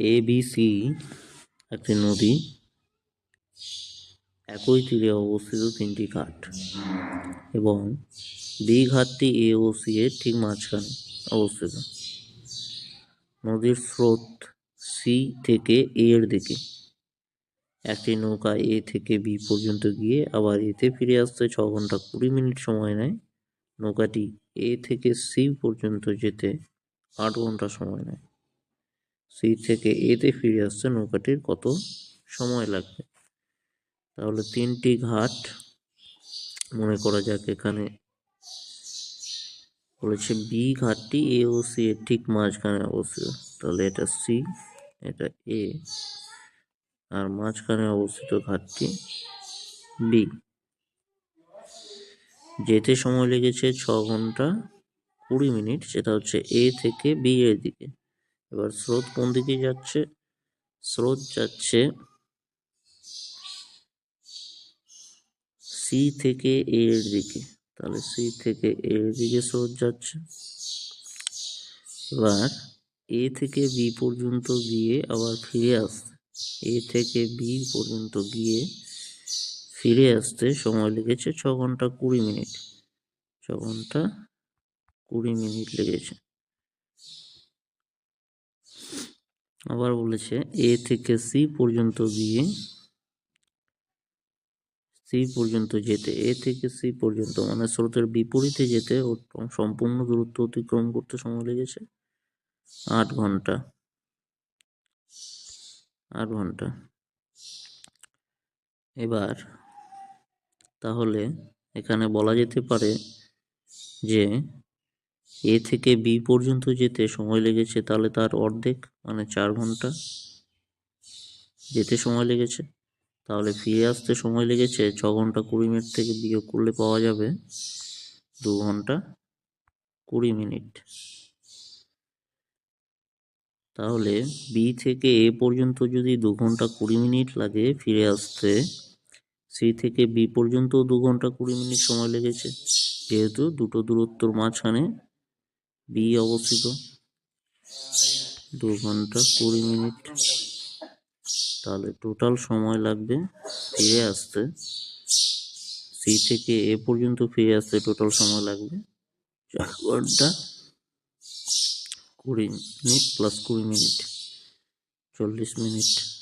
A B C একটি নদী। একই তীরে অবস্থিত তিনটি ঘাট এবং বি ঘাটটি এ ও সি এর ঠিক মাঝখানে অবস্থিত। নদীর স্রোত সি থেকে এ এর দিকে। একটি নৌকা এ থেকে বি পর্যন্ত গিয়ে আবার এতে ফিরে আসতে ছ ঘণ্টা কুড়ি মিনিট সময় নেয়। নৌকাটি এ থেকে সি পর্যন্ত যেতে আট ঘণ্টা সময় নেয়। সি থেকে এতে ফিরে আসতে নৌকাটির কত সময় লাগবে। তাহলে তিনটি ঘাট মনে করা যাক এখানে। বলেছে বি ঘাটটি এ ও সি এর ঠিক মাঝখানে অবস্থিত। তাহলে এটা সি এটা এ আর মাঝখানে অবস্থিত ঘাটটি বি যেতে সময় লেগেছে ছ ঘণ্টা কুড়ি মিনিট, সেটা হচ্ছে এ থেকে বি এর দিকে। এবার স্রোত কোন দিকে যাচ্ছে? স্রোত যাচ্ছে সি থেকে এ এর দিকে। তাহলে সি থেকে এ এর দিকে স্রোত যাচ্ছে। এবার এ থেকে বি পর্যন্ত গিয়ে আবার ফিরে আসতে, এ থেকে বি পর্যন্ত গিয়ে ফিরে আসতে সময় লেগেছে ছ ঘণ্টা কুড়ি মিনিট। ছ ঘণ্টা কুড়ি মিনিট লেগেছে। আবার বলেছে, এ থেকে সি পর্যন্ত গিয়ে, সি পর্যন্ত যেতে, এ থেকে সি পর্যন্ত মানে স্রোতের বিপরীতে যেতে সম্পূর্ণ দূরত্ব অতিক্রম করতে সময় লেগেছে আট ঘণ্টা। আট ঘণ্টা। এবার, তাহলে এখানে বলা যেতে পারে যে এ থেকে বি পর্যন্ত যেতে সময় লেগেছে তাহলে তার অর্ধেক মানে চার ঘণ্টা। যেতে সময় লেগেছে, তাহলে ফিরে আসতে সময় লেগেছে, ছ ঘণ্টা কুড়ি মিনিট থেকে বিয়োগ করলে পাওয়া যাবে দু ঘণ্টা কুড়ি মিনিট। তাহলে বি থেকে এ পর্যন্ত যদি দু ঘণ্টা কুড়ি মিনিট লাগে ফিরে আসতে, সি থেকে বি পর্যন্ত দু ঘণ্টা কুড়ি মিনিট সময় লেগেছে। যেহেতু দুটো দূরত্বর মাঝখানে বি অবস্থিত। দু ঘণ্টা কুড়ি মিনিট। তাহলে টোটাল সময় লাগবে ফিরে আসতে। সি থেকে এ পর্যন্ত ফিরে আসতে টোটাল সময় লাগবে। চার ঘণ্টা কুড়ি মিনিট প্লাস কুড়ি মিনিট, চল্লিশ মিনিট।